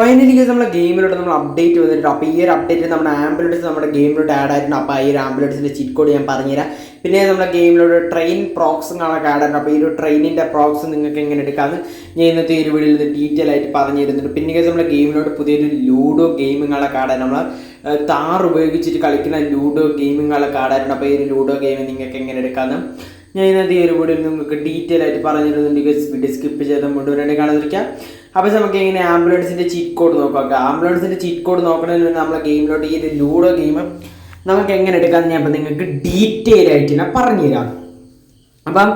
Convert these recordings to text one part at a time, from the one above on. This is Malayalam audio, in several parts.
ഫൈനലി നമ്മളെ ഗെയിമിലോട്ട് നമ്മൾ അപ്ഡേറ്റ് വന്നിട്ടുണ്ട്. അപ്പോൾ ഈ ഒരു അപ്ഡേറ്റ് നമ്മുടെ ആംബുലൻസ് നമ്മുടെ ഗെയിമിലോട്ട് ആഡ് ആയിട്ടുണ്ട്. അപ്പോൾ ഈ ഒരു ആംബുലൻസിന്റെ ചിറ്റ് കോഡ് ഞാൻ പറഞ്ഞുതരാം. പിന്നെ നമ്മുടെ ഗെയിമിലോട്ട് ട്രെയിൻ പ്രോക്സും കാണാൻ ആഡ് അപ്പോൾ ഈ ഒരു ട്രെയിനിന്റെ പ്രോക്സ് നിങ്ങൾക്ക് എങ്ങനെ എടുക്കാമെന്ന് ഞാൻ ഇന്നത്തെ ഈ ഒരു വീഡിയോയിൽ ഡീറ്റെയിൽ ആയിട്ട് പറഞ്ഞു തരുന്നുണ്ട് പിന്നെ നമ്മുടെ ഗെയിമിലോട്ട് പുതിയൊരു ലൂഡോ ഗെയിമിങ്ങളൊക്കെ ആഡ് നമ്മൾ താർ ഉപയോഗിച്ചിട്ട് കളിക്കുന്ന ലൂഡോ ഗെയിമിങ്ങളൊക്കെ ആഡ് ആയിട്ടുണ്ട്. അപ്പോൾ ഈ ഒരു ലൂഡോ ഗെയിം നിങ്ങൾക്ക് എങ്ങനെ എടുക്കാമെന്ന് ഞാൻ ഇന്നത്തെ ഈ ഒരു വീഡിയോയിൽ നിങ്ങൾക്ക് ഡീറ്റെയിൽ ആയിട്ട് പറഞ്ഞു തരുന്നുണ്ട് വീഡിയോ സ്കിപ്പ് ചെയ്ത് മുഴുവനായിട്ട് കാണാതിരിക്കാം അപ്പോൾ നമുക്ക് ഇങ്ങനെ ആംബുലൻസിന്റെ ചീറ്റ് കോഡ് നോക്കാം ആംബുലൻസിന്റെ ചീറ്റ് കോഡ് നോക്കണമെന്ന് പറഞ്ഞാൽ നമ്മളെ ഗെയിമിലോട്ട് ഈ ഒരു ലൂഡോ ഗെയിം നമുക്ക് എങ്ങനെ എടുക്കാമെന്ന് ഞാൻ നിങ്ങൾക്ക് ഡീറ്റെയിൽ ആയിട്ട് ഞാൻ പറഞ്ഞുതരാം. അപ്പം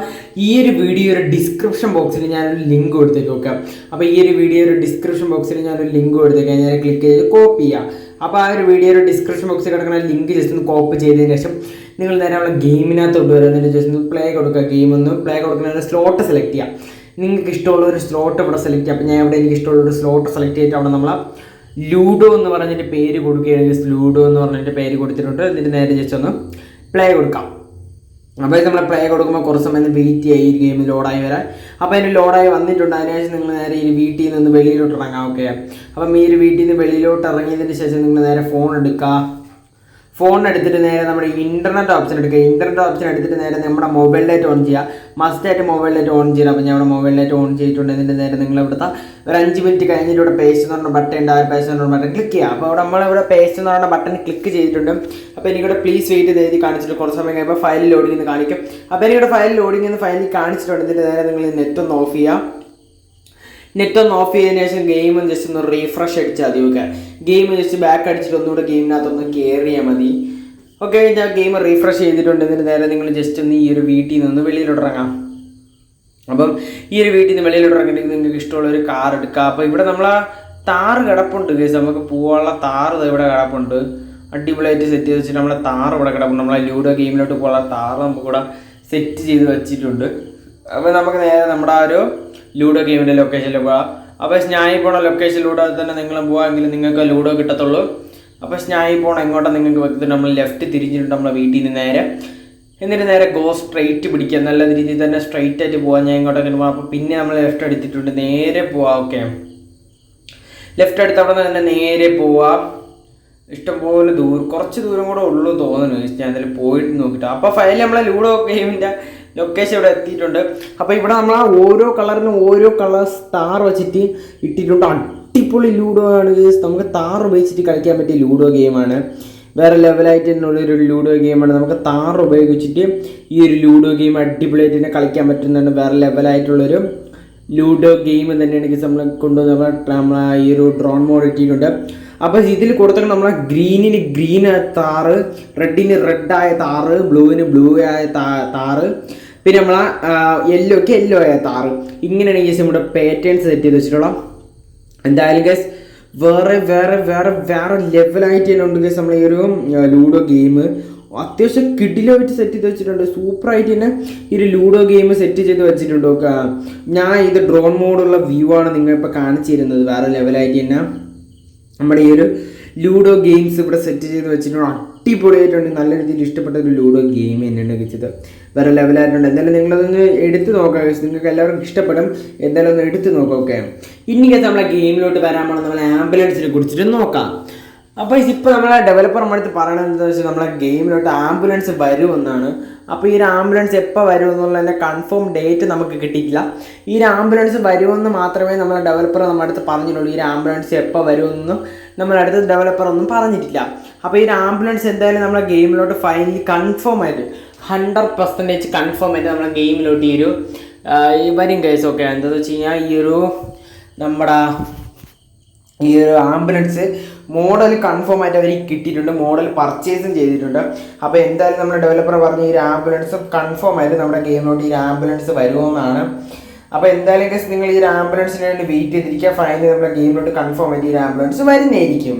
ഈ ഒരു വീഡിയോ ഒരു ഡിസ്ക്രിപ്ഷൻ ബോക്സിൽ ഞാനൊരു ലിങ്ക് കൊടുത്തേക്ക് നോക്കാം. അപ്പോൾ ഈ ഒരു വീഡിയോ ഒരു ഡിസ്ക്രിപ്ഷൻ ബോക്സിൽ ഞാനൊരു ലിങ്ക് കൊടുത്തേക്കാം ഞാൻ ക്ലിക്ക് ചെയ്ത് കോപ്പി ചെയ്യാം. അപ്പോൾ ആ ഒരു വീഡിയോ ഒരു ഡിസ്ക്രിപ്ഷൻ ബോക്സിൽ കിടക്കുന്ന ലിങ്ക് ജസ്റ്റ് ഒന്ന് കോപ്പി ചെയ്തതിന് ശേഷം നിങ്ങൾ നേരെ നമ്മളെ ഗെയിമിനകത്തോട്ട് വരും. ജസ്റ്റ് ഒന്ന് പ്ലേ കൊടുക്കുക. ഗെയിം ഒന്ന് പ്ലേ കൊടുക്കുന്നതിന് സ്ലോട്ട് സെലക്ട് ചെയ്യാം. നിങ്ങൾക്ക് ഇഷ്ടമുള്ള ഒരു സ്ലോട്ട് ഇവിടെ സെലക്ട് ചെയ്യാം. അപ്പോൾ ഞാൻ ഇവിടെ എനിക്ക് ഇഷ്ടമുള്ള ഒരു സ്ലോട്ട് സെലക്ട് ചെയ്തിട്ട് അവിടെ നമ്മൾ ലൂഡോ എന്ന് പറഞ്ഞിട്ട് പേര് കൊടുക്കുകയാണെങ്കിൽ ലൂഡോ എന്ന് പറഞ്ഞിട്ട് പേര് കൊടുത്തിട്ടുണ്ട്. എന്നിട്ട് നേരെ ജസ്റ്റ് ഒന്ന് പ്ലേ കൊടുക്കാം. അപ്പോൾ നമ്മൾ പ്ലേ കൊടുക്കുമ്പോൾ കുറച്ച് സമയം വെയിറ്റ് ചെയ്യുക ഈ ഗെയിം ലോഡായി വരാൻ. അപ്പോൾ അതിന് ലോഡായി വന്നിട്ടുണ്ട്. അതിനുശേഷം നിങ്ങൾ നേരെ ഈ വീട്ടിൽ നിന്ന് വെളിയിലോട്ട് ഇറങ്ങാം. ഓക്കെ അപ്പം ഈ ഒരു വീട്ടിൽ നിന്ന് വെളിയിലോട്ട് ഇറങ്ങിയതിന് ശേഷം നിങ്ങൾ നേരെ ഫോൺ എടുക്കുക ഫോൺ എടുത്തിട്ട് നേരെ നമ്മുടെ ഇന്റർനെറ്റ് ഓപ്ഷൻ എടുക്കുക. ഇന്റർനെറ്റ് ഓപ്ഷൻ എടുത്തിട്ട് നേരെ നമ്മുടെ മൊബൈൽ ലൈറ്റ് ഓൺ ചെയ്യുക. മസ്റ്റായിട്ട് മൊബൈൽ ലൈറ്റ് ഓൺ ചെയ്യുക അപ്പോൾ ഇവിടെ മൊബൈൽ ലൈറ്റ് ഓൺ ചെയ്തിട്ടുണ്ട്. ഇതിന്റെ നേരെ നിങ്ങൾ ഇവിടുത്തെ ഒരു അഞ്ച് മിനിറ്റ് കഴിഞ്ഞിട്ട് ഇവിടെ പേസ്റ്റ് എന്ന് പറഞ്ഞ ബട്ടൺ ഉണ്ട്. ആ പേസ്റ്റ് എന്ന് പറഞ്ഞ ബട്ടൺ ക്ലിക്ക് ചെയ്യുക. അപ്പോൾ നമ്മളിവിടെ പേസ്റ്റ് എന്ന് പറഞ്ഞ ബട്ടൺ ക്ലിക്ക് ചെയ്തിട്ടുണ്ട്. അപ്പോൾ എനിക്കിവിടെ പ്ലീസ് വെയിറ്റ് ചെയ്ത് കാണിച്ചിട്ട് കുറച്ച് സമയം കഴിയുമ്പോൾ ഫയൽ ലോഡിംഗ് എന്ന് കാണിക്കും. അപ്പോൾ എനിക്കിവിടെ ഫയൽ ലോഡിംഗ് എന്ന് ഫയലിൽ കാണിച്ചിട്ടുണ്ട്. ഇതിന്റെ നേരെ നിങ്ങൾ നെറ്റ് ഒന്ന് ഓഫ് ചെയ്യുക. നെറ്റ് ഒന്ന് ഓഫ് ചെയ്തതിന് ശേഷം ഗെയിം ഒന്ന് ജസ്റ്റ് ഒന്ന് റീഫ്രഷ് അടിച്ചാൽ മതി ഓക്കെ ഗെയിം ജസ്റ്റ് ബാക്ക് അടിച്ചിട്ട് ഒന്നുകൂടെ ഗെയിമിനകത്തൊന്ന് ചെയ്യാൻ മതി. ഓക്കെ ഞാൻ ഗെയിം റീഫ്രഷ് ചെയ്തിട്ടുണ്ട്. എന്നിട്ട് നേരെ നിങ്ങൾ ജസ്റ്റ് ഒന്ന് ഈ ഒരു വീട്ടിൽ നിന്ന് വെളിയിലോട്ട് ഇറങ്ങാം. അപ്പം ഈ ഒരു വീട്ടിൽ നിന്ന് വെളിയിലോട്ട് ഇറങ്ങിയിട്ട് നിങ്ങൾക്ക് ഇഷ്ടമുള്ള ഒരു കാർ എടുക്കാം. അപ്പോൾ ഇവിടെ നമ്മൾ ആ താറ് കിടപ്പുണ്ട് കേസ് നമുക്ക് പോകാനുള്ള താറ് ഇവിടെ കിടപ്പുണ്ട്. അടിപൊളിയായിട്ട് സെറ്റ് ചെയ്ത് വെച്ചിട്ട് നമ്മളെ താറ് ഇവിടെ കിടപ്പുണ്ട്. നമ്മളെ ലൂഡോ ഗെയിമിലോട്ട് പോകാനുള്ള താറ് നമുക്ക് ഇവിടെ സെറ്റ് ചെയ്ത് വെച്ചിട്ടുണ്ട്. അപ്പോൾ നമുക്ക് നേരെ നമ്മുടെ ആ ഒരു ലൂഡോ ഗെയിമിന്റെ ലൊക്കേഷനിൽ പോകാം അപ്പോൾ സ്നായി പോണ ലൊക്കേഷനിലൂടെ തന്നെ നിങ്ങൾ പോകാമെങ്കിൽ നിങ്ങൾക്ക് ലൂഡോ കിട്ടത്തുള്ളൂ. അപ്പോൾ സ്നായി പോണ എങ്ങോട്ടും നിങ്ങൾക്ക് വെക്കുന്നുണ്ട് നമ്മൾ ലെഫ്റ്റ് തിരിഞ്ഞിട്ട് നമ്മളെ വീട്ടിൽ നിന്ന് നേരെ. എന്നിട്ട് നേരെ ഗോ സ്ട്രൈറ്റ് പിടിക്കുക. നല്ല രീതിയിൽ തന്നെ സ്ട്രൈറ്റ് ആയിട്ട് പോകാൻ ഞാൻ ഇങ്ങോട്ടൊക്കെ പോകാം അപ്പോൾ പിന്നെ നമ്മൾ ലെഫ്റ്റ് എടുത്തിട്ടുണ്ട്. നേരെ പോവാം ഓക്കെ ലെഫ്റ്റ് എടുത്ത് അവിടെ തന്നെ നേരെ പോവാം. ഇഷ്ടംപോലെ ദൂരം കുറച്ച് ദൂരം കൂടെ ഉള്ളൂ തോന്നുന്നു. ഞാൻ എന്തായാലും പോയിട്ട് നോക്കിയിട്ട് അപ്പോൾ ഫൈനൽ നമ്മളെ ലൂഡോ ഗെയിമിന്റെ ലൊക്കേഷൻ ഇവിടെ എത്തിയിട്ടുണ്ട്. അപ്പോൾ ഇവിടെ നമ്മൾ ആ ഓരോ കളറിനും ഓരോ കളർ സ്റ്റാർ വെച്ചിട്ട് ഇട്ടിട്ടുണ്ട്. അടിപൊളി ലൂഡോ ആണ്. നമുക്ക് താർ ഉപയോഗിച്ചിട്ട് കളിക്കാൻ പറ്റിയ ലൂഡോ ഗെയിമാണ് വേറെ ലെവലായിട്ട് തന്നെയുള്ളൊരു ലൂഡോ ഗെയിമാണ് നമുക്ക് താർ ഉപയോഗിച്ചിട്ട് ഈ ഒരു ലൂഡോ ഗെയിം അടിപൊളിയായിട്ട് തന്നെ കളിക്കാൻ പറ്റുന്നുണ്ട് വേറെ ലെവലായിട്ടുള്ളൊരു ലൂഡോ ഗെയിം തന്നെയാണ് എനിക്ക് നമ്മൾ കൊണ്ടുവന്ന് നമ്മൾ ഈ ഒരു ഡ്രോൺ മോഡ് ഇട്ടിട്ടുണ്ട്. അപ്പോൾ ഇതിൽ കൊടുത്തിട്ട് നമ്മളെ ഗ്രീനിന് ഗ്രീൻ ആയ താറ് റെഡിന് റെഡായ താറ് ബ്ലൂവിന് ബ്ലൂ ആയ താറ് പിന്നെ നമ്മൾ യെല്ലോക്ക് യെല്ലോ ആയ താറ് ഇങ്ങനെയാണ് ഗേസ് നമ്മുടെ പാറ്റേൺ സെറ്റ് ചെയ്ത് വെച്ചിട്ടുള്ള. എന്തായാലും ഗസ് വേറെ വേറെ വേറെ വേറെ ലെവലായിട്ട് തന്നെ ഉണ്ട് ഗസ് നമ്മൾ ഈ ഒരു ലൂഡോ ഗെയിം അത്യാവശ്യം കിഡിലായിട്ട് സെറ്റ് ചെയ്ത് വെച്ചിട്ടുണ്ട്. സൂപ്പറായിട്ട് തന്നെ ഈ ഒരു ലൂഡോ ഗെയിം സെറ്റ് ചെയ്ത് വെച്ചിട്ടുണ്ട്. ഞാൻ ഇത് ഡ്രോൺ മോഡുള്ള വ്യൂ ആണ് നിങ്ങൾ ഇപ്പോൾ കാണിച്ചു തരുന്നത്. വേറെ ലെവലായിട്ട് തന്നെ. നമ്മുടെ ഈ ഒരു ലൂഡോ ഗെയിംസ് ഇവിടെ സെറ്റ് ചെയ്ത് വെച്ചിട്ടുണ്ട്. അടിപൊളിയായിട്ടുണ്ട്. നല്ല രീതിയിൽ ഇഷ്ടപ്പെട്ട ഒരു ലൂഡോ ഗെയിം തന്നെയാണ് വെച്ചത്. വേറെ ലെവലായിട്ടുണ്ട് എന്തായാലും നിങ്ങളതൊന്ന് എടുത്ത് നോക്കാം. നിങ്ങൾക്ക് എല്ലാവർക്കും ഇഷ്ടപ്പെടും. എന്തായാലും ഒന്ന് എടുത്ത് നോക്കാം ഓക്കെ ഇനി നമ്മളെ ഗെയിമിലോട്ട് വരാൻ പോകണം നമ്മളെ ആംബുലൻസിനെ കുറിച്ചിട്ട് നോക്കാം. അപ്പോൾ ഇപ്പോൾ നമ്മളെ ഡെവലപ്പർ പറയണത് എന്താണെന്ന് വെച്ചാൽ നമ്മളെ ഗെയിമിലോട്ട് ആംബുലൻസ് വരുമെന്നാണ്. അപ്പോൾ ഈ ഒരു ആംബുലൻസ് എപ്പോൾ വരുമെന്നുള്ളതിന്റെ കൺഫേം ഡേറ്റ് നമുക്ക് കിട്ടിയിട്ടില്ല. ഈ ഒരു ആംബുലൻസ് വരുമെന്ന് മാത്രമേ നമ്മളെ ഡെവലപ്പർ നമ്മുടെ അടുത്ത് പറഞ്ഞിട്ടുള്ളൂ. ഈ ഒരു ആംബുലൻസ് എപ്പോൾ വരുമെന്നും നമ്മുടെ അടുത്ത് ഡെവലപ്പർ ഒന്നും പറഞ്ഞിട്ടില്ല. അപ്പോൾ ഈ ആംബുലൻസ് എന്തായാലും നമ്മളെ ഗെയിമിലോട്ട് ഫൈനലി കൺഫേം ആയിട്ട് ഹൺഡ്രഡ് പെർസെന്റേജ് കൺഫേം ആയിട്ട് നമ്മളെ ഗെയിമിലോട്ട് ഈ ഒരു വരും വരും കേസൊക്കെ എന്താണെന്ന് വെച്ച് കഴിഞ്ഞാൽ ഈ ഒരു നമ്മുടെ ഈ ഒരു ആംബുലൻസ് മോഡൽ കൺഫേം ആയിട്ട് അവർ കിട്ടിയിട്ടുണ്ട് മോഡൽ പർച്ചേസും ചെയ്തിട്ടുണ്ട്. അപ്പോൾ എന്തായാലും നമ്മുടെ ഡെവലപ്പർ പറഞ്ഞ ഈ ആംബുലൻസ് കൺഫേം ആയിട്ട് നമ്മുടെ ഗെയിമിലോട്ട് ഈ ആംബുലൻസ് വരുമെന്നാണ്. അപ്പോൾ എന്തായാലും കേസ് നിങ്ങൾ ഈ ആംബുലൻസിന് വേണ്ടി വെയിറ്റ് ചെയ്തിരിക്കുക. ഫൈനലി നമ്മുടെ ഗെയിമിലോട്ട് കൺഫേം ആയിട്ട് ഈ ആംബുലൻസ് വരുന്നതായിരിക്കും.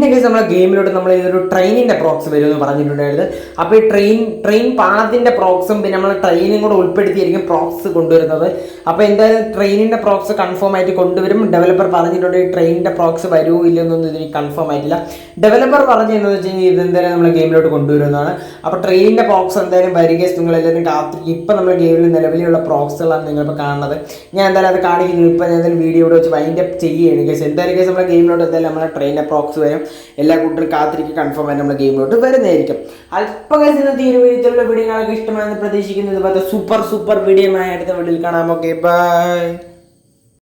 പിന്നെ കേസ് നമ്മളെ ഗെയിമിലോട്ട് നമ്മൾ ഇതൊരു ട്രെയിനിന്റെ പ്രോക്സ് വരുമെന്ന് പറഞ്ഞിട്ടുണ്ടായിരുന്നു അപ്പോൾ ഈ ട്രെയിൻ ട്രെയിൻ പാളത്തിന്റെ പ്രോക്സും പിന്നെ നമ്മൾ ട്രെയിനും കൂടെ ഉൾപ്പെടുത്തിയായിരിക്കും പ്രോക്സ് കൊണ്ടുവരുന്നത്. അപ്പോൾ എന്തായാലും ട്രെയിനിന്റെ പ്രോക്സ് കൺഫേം ആയിട്ട് കൊണ്ടുവരും. ഡെവലപ്പർ പറഞ്ഞിട്ടുണ്ട് ഈ ട്രെയിനിന്റെ പ്രോക്സ് വരുമോ ഇല്ലെന്നൊന്നും ഇതിന് കൺഫേം ആയിട്ടില്ല. ഡെവലപ്പർ പറഞ്ഞതെന്ന് വെച്ച് കഴിഞ്ഞാൽ ഇതെന്തായാലും നമ്മൾ ഗെയിമിലോട്ട് കൊണ്ടുവരുന്നതാണ്. അപ്പോൾ ട്രെയിനിന്റെ പ്രോക്സ് എന്തായാലും വരിക നിങ്ങൾ എല്ലാവരും കാത്തിരിക്കും ഇപ്പം നമ്മുടെ ഗെയിമിൽ നിലവിലുള്ള പ്രോക്സുകളാണ് നിങ്ങളിപ്പോൾ കാണുന്നത്. ഞാൻ എന്തായാലും അത് കാണിക്കുന്നു. ഇപ്പോൾ ഞാൻ എന്തായാലും വീഡിയോ ഇവിടെ വെച്ച് വൈൻഡ് അപ്പ് ചെയ്യുകയാണ് കേസ് എന്തായാലും കേസ് നമ്മുടെ ഗെയിമിലോട്ട് എന്തായാലും നമ്മുടെ ട്രെയിനിന്റെ പ്രോക്സ് വരും. എല്ലാ കൂട്ടരും കാത്തിരിക്കും കൺഫേം ആയിട്ട് നമ്മുടെ ഗെയിമിലോട്ട് വരുന്നതായിരിക്കും. അല്പം കേസ് ഇന്നത്തെ ഈ ഒരു വീഡിയോത്തിലുള്ള വീഡിയോ കാണാൻ ഇഷ്ടമാണെന്ന് പ്രതീക്ഷിക്കുന്നത് സൂപ്പർ സൂപ്പർ വീഡിയോ അടുത്ത വീഡിയോയിൽ കാണാം. Okay bye